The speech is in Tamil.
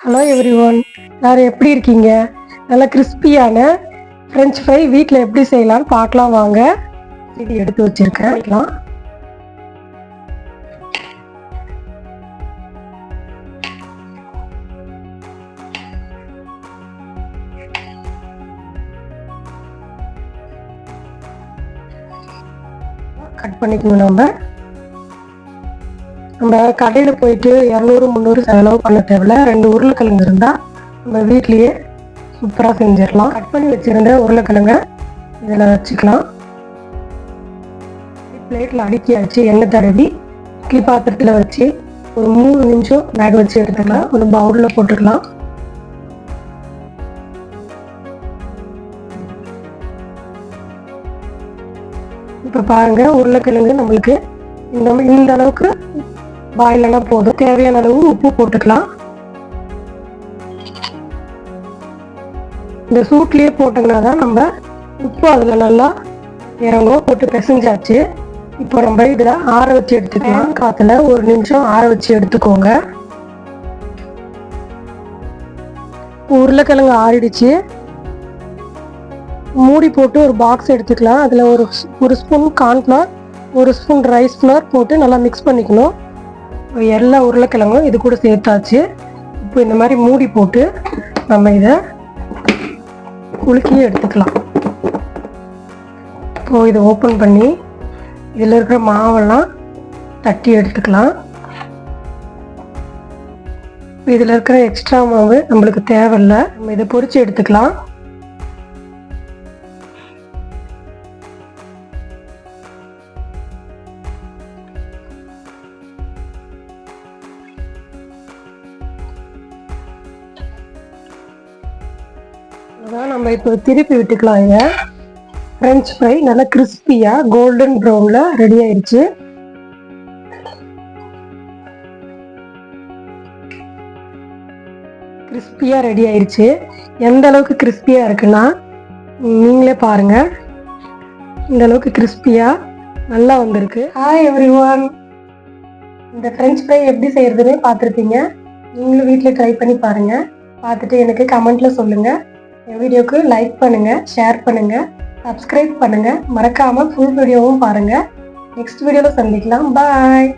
ஹலோ எவ்ரி ஒன் எல்லாரும் எப்படி இருக்கீங்க? நல்லா கிறிஸ்பியான ஃப்ரெஞ்ச் ஃப்ரை வீட்டில் எப்படி செய்யலாம்னு பார்க்கலாம் வாங்க. இது எடுத்து வச்சிருக்கேன். வைக்கலாம். கட் பண்ணிக்கணும் நம்ம. நம்ம கடையில் போயிட்டு இரநூறு முந்நூறு செலவு பண்ண தேவையில்ல. ரெண்டு உருளைக்கிழங்கு இருந்தால் நம்ம வீட்லேயே சூப்பராக செஞ்சிடலாம். கட் பண்ணி வச்சுருந்த உருளைக்கிழங்க இதில் வச்சுக்கலாம். பிளேட்டில் அடுக்கியாச்சு எண்ணெய் தடவி இட்லி பாத்திரத்தில் வச்சு ஒரு மூணு நிமிஷம் வேக வச்சு எடுத்துக்கலாம். ஒரு பவுலில் போட்டுக்கலாம். இப்போ பாருங்கள் உருளைக்கிழங்கு நம்மளுக்கு இந்த இந்த அளவுக்கு பாயிலனா போதும் தேவையான அளவு உப்பு போட்டுக்கலாம். இந்த சூட்லேயே போட்டோம்னா தான் நம்ம உப்பு அதில் நல்லா இறங்கும். போட்டு பிசைஞ்சாச்சு. இப்போ நம்ம இதில் ஆற வச்சு எடுத்துக்கலாம். காற்றுல ஒரு நிமிஷம் ஆற வச்சு எடுத்துக்கோங்க. உருளைக்கிழங்கு ஆறிடுச்சு. மூடி போட்டு ஒரு பாக்ஸ் எடுத்துக்கலாம். அதில் ஒரு ஒரு ஸ்பூன் கார்ன்ஃப்ளவர் ஒரு ஸ்பூன் ரைஸ் ஃப்ளவர் போட்டு நல்லா மிக்ஸ் பண்ணிக்கணும். எல்லா உருளைக்கிழங்கும் இது கூட சேர்த்தாச்சு. இப்போ இந்த மாதிரி மூடி போட்டு நம்ம இதை குலுக்கியே எடுத்துக்கலாம். இப்போ இதை ஓப்பன் பண்ணி இதில் இருக்கிற மாவெல்லாம் தட்டி எடுத்துக்கலாம். இதில் இருக்கிற எக்ஸ்ட்ரா மாவு நம்மளுக்கு தேவையில்ல. நம்ம இதை பொறிச்சு எடுத்துக்கலாம். அதான் நம்ம இப்போ திருப்பி விட்டுக்கலாம் இதை. ஃப்ரெஞ்ச் ஃப்ரை நல்லா கிறிஸ்பியாக கோல்டன் ப்ரௌனில் ரெடி ஆயிடுச்சு கிறிஸ்பியாக ரெடி ஆயிடுச்சு எந்த அளவுக்கு கிறிஸ்பியாக இருக்குன்னா நீங்களே பாருங்க. இந்த அளவுக்கு கிறிஸ்பியாக நல்லா வந்திருக்கு. ஹாய் எவ்ரி ஒன் இந்த ஃப்ரெஞ்ச் ஃப்ரை எப்படி செய்கிறதுன்னு பார்த்துருப்பீங்க. நீங்களும் வீட்டில் ட்ரை பண்ணி பாருங்கள் பார்த்துட்டு எனக்கு கமெண்ட்டில் சொல்லுங்கள் என் வீடியோக்கு லைக் பண்ணுங்கள் ஷேர் பண்ணுங்கள் சப்ஸ்கிரைப் பண்ணுங்கள் மறக்காமல் ஃபுல் வீடியோவும் பாருங்கள் நெக்ஸ்ட் வீடியோவில் சந்திக்கலாம். பாய்